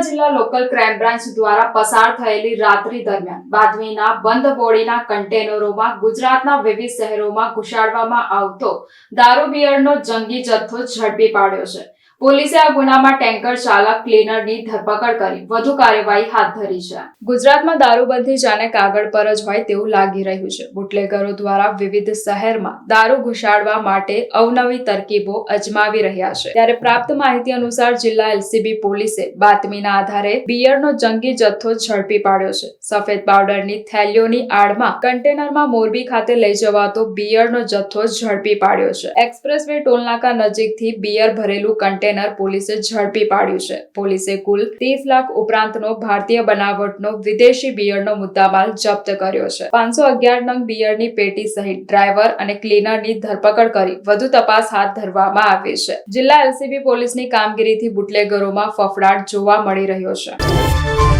વડોદરા જિલ્લા local crime branch દ્વારા પસાર થયેલી રાત્રિ દરમિયાન બાતમીના બંધ બોડીના કન્ટેનરોમાં ગુજરાતના વિવિધ શહેરોમાં ઘુસાડવામાં આવતો દારૂ બિયરનો જંગી જથ્થો ઝડપી પાડ્યો છે. પોલીસે આ ગુનામાં ટેન્કર ચાલક, ક્લીનરની ધરપકડ કરી. વધુ કાર્યવાહી હાથ ધરી છે. ગુજરાતમાં દારૂબંધી જાણે કાગળ પર જ હોય તેવું લાગી રહ્યું છે. બુટલેગરો દ્વારા વિવિધ શહેરમાં દારૂ ઘુસાડવા માટે અવનવી તરકીબો અજમાવી રહ્યા છે. ત્યારે પ્રાપ્ત માહિતી અનુસાર જિલ્લા એલસીબી પોલીસે બાતમીના આધારે બિયરનો જંગી જથ્થો ઝડપી પાડ્યો છે. સફેદ પાવડરની થેલીઓની આડમાં કન્ટેનરમાં મોરબી ખાતે લઈ જવાતો બિયરનો જથ્થો ઝડપી પાડ્યો છે. એક્સપ્રેસ વે ટોલનાકા નજીકથી બિયર ભરેલું કન્ટેનર પોલીસે ઝડપી પાડ્યું છે. પોલીસે કુલ ત્રીસ લાખ ઉપરાંતનો ભારતીય બનાવટનો વિદેશી બિયરનો મુદ્દામાલ જપ્ત કર્યો છે. પાંચસો અગિયાર નંગ બિયરની પેટી સહિત ડ્રાઈવર અને ક્લીનરની ધરપકડ કરી વધુ તપાસ હાથ ધરવામાં આવી છે. જિલ્લા એલસીબી પોલીસની કામગીરીથી બુટલેગરોમાં ફફડાટ જોવા મળી રહ્યો છે.